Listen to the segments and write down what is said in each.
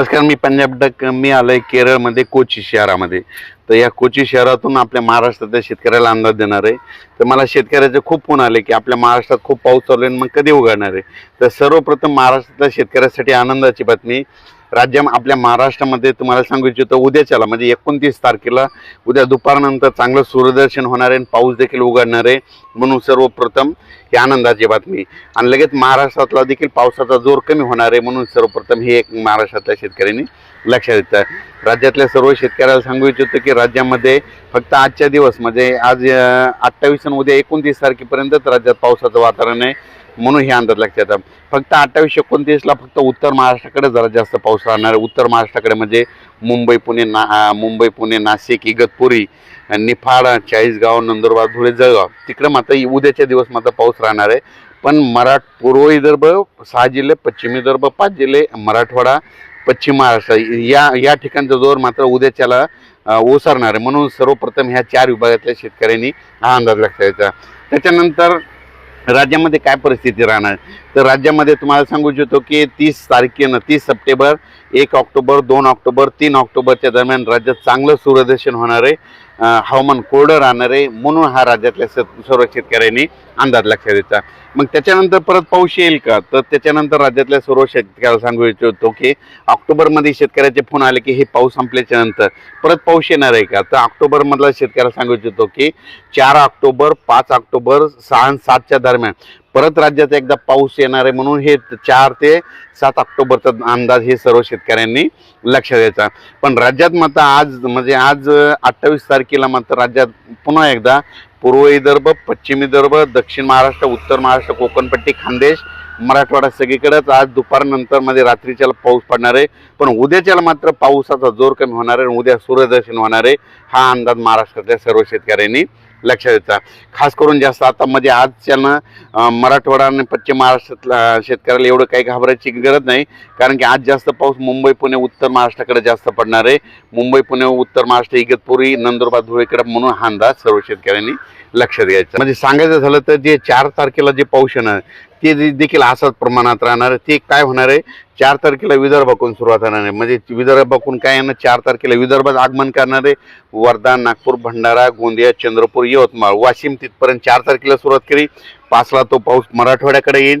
नमस्कार मी पंजाब डक मी आलोय केरळमध्ये कोची शहरामध्ये. तर या कोची शहरातून आपल्या महाराष्ट्रातल्या शेतकऱ्याला अंदाज देणार आहे. तर मला शेतकऱ्याचे खूप फोन आले की आपल्या महाराष्ट्रात खूप पाऊस चालू आहे आणि मग कधी उघडणार आहे? तर सर्वप्रथम महाराष्ट्रातल्या शेतकऱ्यासाठी आनंदाची बातमी. राज्य आपल्या महाराष्ट्रामध्ये तुम्हाला सांगू इच्छितो उद्याच्याला म्हणजे एकोणतीस तारखेला उद्या दुपारनंतर चांगलं सूर्यदर्शन होणार आहे आणि पाऊस देखील उघडणार आहे. म्हणून सर्वप्रथम ही आनंदाची बातमी. आणि लगेच महाराष्ट्रातला देखील पावसाचा जोर कमी होणार आहे म्हणून सर्वप्रथम हे एक महाराष्ट्रातल्या शेतकऱ्यांनी लक्षात येतं राज्यातल्या सर्व शेतकऱ्याला सांगू इच्छितो की राज्यामध्ये फक्त आजच्या दिवस म्हणजे आज अठ्ठावीस आणि उद्या एकोणतीस तारखेपर्यंतच राज्यात पावसाचं वातावरण आहे म्हणून हे अंदाज लक्षात येतात फक्त अठ्ठावीस एकोणतीसला फक्त उत्तर महाराष्ट्राकडे जरा जास्त पाऊस राहणार आहे. उत्तर महाराष्ट्राकडे म्हणजे मुंबई पुणे ना मुंबई पुणे नाशिक इगतपुरी निफाड चाळीसगाव नंदुरबार धुळे जळगाव. तिकडे मात्र उद्याच्या दिवस मात्र पाऊस राहणार आहे. पण मराठ पूर्व विदर्भ सहा जिल्हे पश्चिम विदर्भ पाच जिल्हे मराठवाडा पश्चिम महाराष्ट्र या या ठिकाणचा जोर मात्र उद्याच्याला ओसरणार आहे. म्हणून सर्वप्रथम ह्या चार विभागातल्या शेतकऱ्यांनी हा अंदाज लक्षायचा त्याच्यानंतर राज्यामध्ये काय परिस्थिती राहणार? तर राज्यामध्ये तुम्हाला सांगू इच्छितो की तीस तारखेनं तीस सप्टेंबर एक ऑक्टोबर दोन ऑक्टोबर तीन ऑक्टोबरच्या दरम्यान राज्यात चांगलं सूर्यदर्शन होणार आहे. हवामान कोरडं राहणार आहे म्हणून हा राज्यातल्या सर्व शेतकऱ्यांनी अंदाज लक्षात येतात मग त्याच्यानंतर परत पाऊस येईल का? तर त्याच्यानंतर राज्यातल्या सर्व शेतकऱ्याला सांगू इच्छितो की ऑक्टोबरमध्ये शेतकऱ्याचे फोन आले की हे पाऊस संपल्याच्या नंतर परत पाऊस येणार आहे का? तर ऑक्टोबरमधला शेतकऱ्याला सांगू इच्छितो की चार ऑक्टोबर पाच ऑक्टोबर सहा आणि सातच्या दरम्यान परत राज्यात एकदा पाऊस येणार आहे म्हणून हे चार ते सात ऑक्टोबरचा अंदाज हे सर्व शेतकऱ्यांनी लक्ष द्यायचा पण राज्यात मात्र आज म्हणजे आज अठ्ठावीस तारखेला मात्र राज्यात पुन्हा एकदा पूर्व विदर्भ पश्चिम विदर्भ दक्षिण महाराष्ट्र उत्तर महाराष्ट्र कोकणपट्टी खानदेश मराठवाडा सगळीकडेच आज दुपारनंतरमध्ये रात्रीच्याला पाऊस पडणार आहे. पण उद्याच्याला मात्र पावसाचा जोर कमी होणार आहे आणि उद्या सूर्यदर्शन होणार आहे. हा अंदाज महाराष्ट्रातल्या सर्व शेतकऱ्यांनी लक्षात येतं खास करून जास्त आता मध्ये आजच्यानं मराठवाडा आणि पश्चिम महाराष्ट्रातल्या शेतकऱ्याला एवढं काही घाबरायची गरज नाही. कारण की आज जास्त पाऊस मुंबई पुणे उत्तर महाराष्ट्राकडे जास्त पडणार आहे. मुंबई पुणे उत्तर महाराष्ट्र इगतपुरी नंदुरबार धुळेकडे म्हणून हा अंदाज सर्व शेतकऱ्यांनी लक्षात घ्यायचा. म्हणजे सांगायचं झालं तर जे चार तारखेला जे पाऊस येणार ते देखील असाच प्रमाणात राहणार आहे. ते काय होणार आहे? चार तारखेला विदर्भाकडून सुरुवात होणार आहे? म्हणजे विदर्भाकडून काय आहे ना चार तारखेला विदर्भात आगमन करणारे वर्धा नागपूर भंडारा गोंदिया चंद्रपूर यवतमाळ वाशिम तिथपर्यंत चार तारखेला सुरुवात केली पाचला तो पाऊस मराठवाड्याकडे येईल.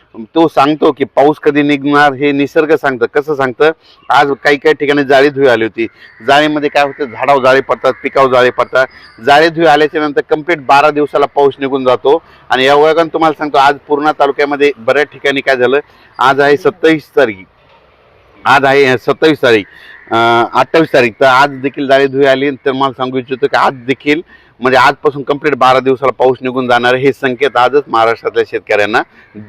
तो सांगतो की पाऊस कधी निघणार हे निसर्ग सांगतं. कसं सांगतं? आज काही काही ठिकाणी जाळी धुई आली होती. जाळीमध्ये काय होतं? झाडावर जाळी पडतात पिकावर जाळी पडतात. जाळीधुळी आल्याच्यानंतर कंप्लीट बारा दिवसाला पाऊस निघून जातो. आणि या वयात तुम्हाला सांगतो आज पूर्णा तालुक्यामध्ये बऱ्याच ठिकाणी काय झालं? आज आहे सत्तावीस तारीख. आज आहे सत्तावीस तारीख. अठ्ठावीस तारीख तर आज देखील जाळीधुळी आली तर मला सांगू इच्छितो की आज देखील म्हणजे आजपासून कंप्लीट बारा दिवसाला पाऊस निघून जाणार हे संकेत आजच महाराष्ट्रातल्या शेतकऱ्यांना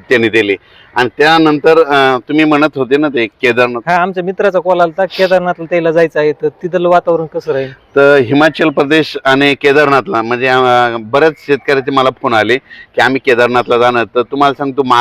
त्यांनी दिले. आणि त्यानंतर तुम्ही म्हणत होते ना ते केदारनाथ. हा आमच्या मित्राचा कॉल आला केदारनाथला त्याला जायचं आहे तर तिथलं वातावरण कसं राहील? तर हिमाचल प्रदेश आणि केदारनाथला म्हणजे बऱ्याच शेतकऱ्याचे मला फोन आले की आम्ही केदारनाथला जाणार. तर तुम्हाला सांगतो महाराष्ट्र